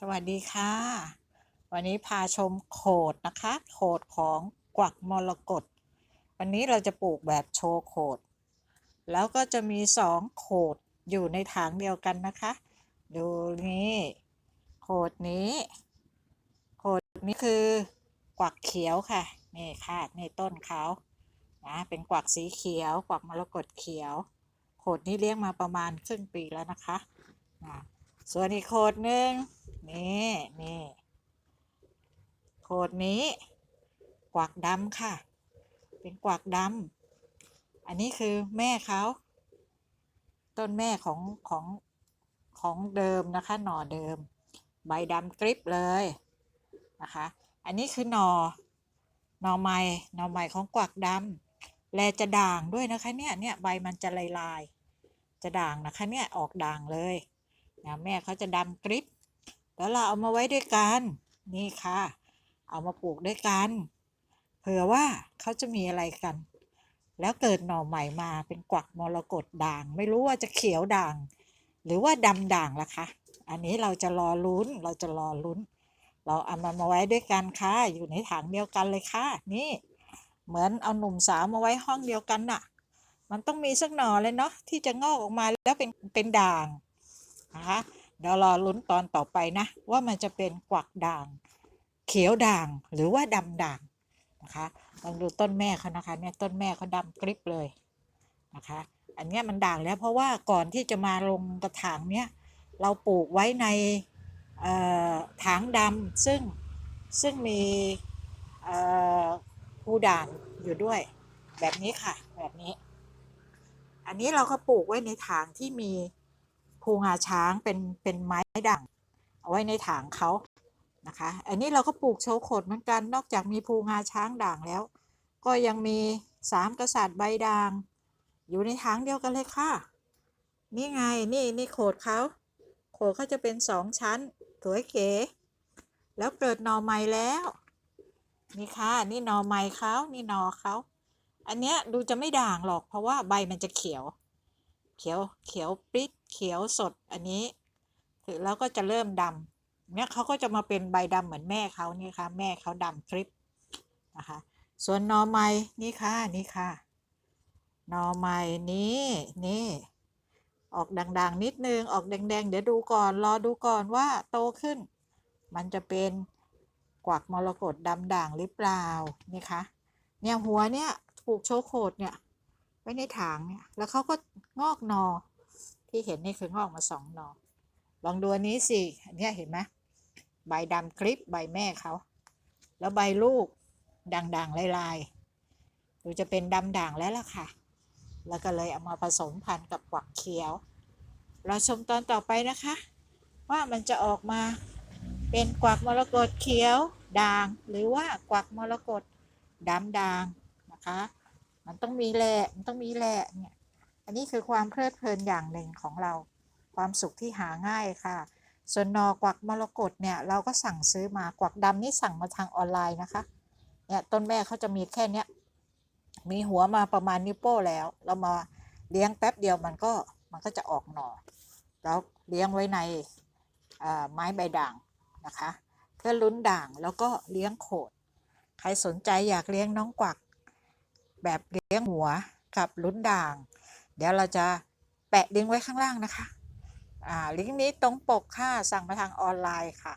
สวัสดีค่ะ วันนี้พาชมโขดนะคะ โขดของกวักมรกตวันนี้เราจะปลูกแบบโชว์โขด แล้วก็จะมีสองโขดอยู่ในถางเดียวกันนะคะ ดูนี่โขดนี้โขดนี้คือกวักเขียวค่ะนี่ค่ะนี่ต้นเขานะเป็นกวักสีเขียว กวักมรกตเขียว โขดนี้เลี้ยงมาประมาณครึ่งปีแล้วนะคะอ่า ส่วนอีกโขดหนึ่งนี่นี่โขดนี้ กวักดำค่ะ เป็นกวักดำอันนี้คือแม่เขา ต้นแม่ของของของเดิมนะคะ หน่อเดิม ใบดำกริบเลยนะคะ อันนี้คือหน่อหน่อไม้หน่อไม้ของกวักดำแลจะด่างด้วยนะคะเนี่ยเนี่ยใบมันจะลายลายจะด่างนะคะเนี่ยออกด่างเลย นะแม่เขาจะดำกริบแล้วเราเอามาไว้ด้วยกันนี่ค่ะ เอามาปลูกด้วยกันเผื่อว่าเขาจะมีอะไรกัน แล้วเกิดหน่อใหม่มาเป็นกวักมรกตด่าง ไม่รู้ว่าจะเขียวด่าง หรือว่าดำด่างล่ะคะอันนี้เราจะรอลุ้นเราจะรอลุ้น เราเอามันมาไว้ด้วยกันค่ะอยู่ในถังเดียวกันเลยค่ะ นี่ เหมือนเอาหนุ่มสาวมาไว้ห้องเดียวกันน่ะ มันต้องมีสักหน่อเลยเนาะที่จะงอกออกมาแล้วเป็นเป็นด่าง นะคะเดี๋ยวรอลุ้นตอนต่อไปนะ ว่ามันจะเป็นกวักด่าง เขียวด่างหรือว่าดำด่างนะคะลองดูต้นแม่เขานะคะเนี่ยต้นแม่เขาดำกริบเลยนะคะ อันนี้มันด่างแล้วเพราะว่าก่อนที่จะมาลงกระถางเนี้ยเราปลูกไว้ในถางดำซึ่งซึ่งมีภูด่างอยู่ด้วย แบบนี้ค่ะ แบบนี้ อันนี้เราก็ปลูกไว้ในถางที่มี ภูงาช้างเป็นเป็นไม้ด่างเอาไว้ในถางเขานะคะ อันนี้เราก็ปลูกโชโขดเหมือนกัน นอกจากมีภูงาช้างด่างแล้ว ก็ยังมีสามกษัตริย์ใบด่าง อยู่ในถางเดียวกันเลยค่ะ นี่ไงนี่นี่โขดเขาโขดเขาจะเป็นสองชั้นสวยเก๋ แล้วเกิดหน่อใหม่แล้ว นี่ค่ะ นี่หน่อใหม่เขานี่หน่อเขา อันเนี้ยดูจะไม่ด่างหรอกเพราะว่าใบมันจะเขียว เขียวเขียวปริ๊ดเขียวสดอันนี้ถือแล้วก็จะเริ่มดำเนี่ยเขาก็จะมาเป็นใบดำเหมือนแม่เขานี่ค่ะแม่เขาดำคลิปนะคะส่วนนอไม้นี่ค่ะนี่ค่ะนอไม้นี้นี่ออกด่างๆนิดนึงออกแดงๆ เดี๋ยวดูก่อนรอดูก่อนว่าโตขึ้น มันจะเป็นกวักมรกตดำด่างหรือเปล่านี่คะเนี่ยหัวเนี่ยปลูกโชโคดเนี่ย ไว้ในถางเนี่ย แล้วเขาก็งอกหนอ ที่เห็นนี่คืองอกมาสองหนอ ลองดูอันนี้สิอันนี้เห็นไหมใบดำคลิปใบแม่เขา แล้วใบลูกด่างๆลายๆดูจะเป็นดำด่างแล้วล่ะค่ะ แล้วก็เลยเอามาผสมพันธุ์กับกวักเขียว เราชมตอนต่อไปนะคะ ว่ามันจะออกมาเป็นกวักมรกตเขียวด่าง หรือว่ากวักมรกตดำด่างนะคะ มันต้องมีแหละมันต้องมีแหละเนี่ยอันนี้คือความเพลิดเพลินอย่างหนึ่งของเรา ความสุขที่หาง่ายค่ะ ส่วนนอกวักมรกตเนี่ยเราก็สั่งซื้อมากวักดำนี่สั่งมาทางออนไลน์นะคะเนี่ยต้นแม่เขาจะมีแค่เนี้ยมีหัวมาประมาณนิ้วโป้แล้ว เรามาเลี้ยงแป๊บเดียวมันก็มันก็จะออกหน่อแล้วเลี้ยงไว้ในอ่อไม้ใบด่างนะคะ เพื่อลุ้นด่างแล้วก็เลี้ยงโขด ใครสนใจอยากเลี้ยงน้องกวัก แบบเลี้ยงหัวกับลุ้นด่าง เดี๋ยวเราจะแปะลิงก์ไว้ข้างล่างนะคะอ่าลิงก์นี้ตรงปกค่ะ สั่งมาทางออนไลน์ค่ะ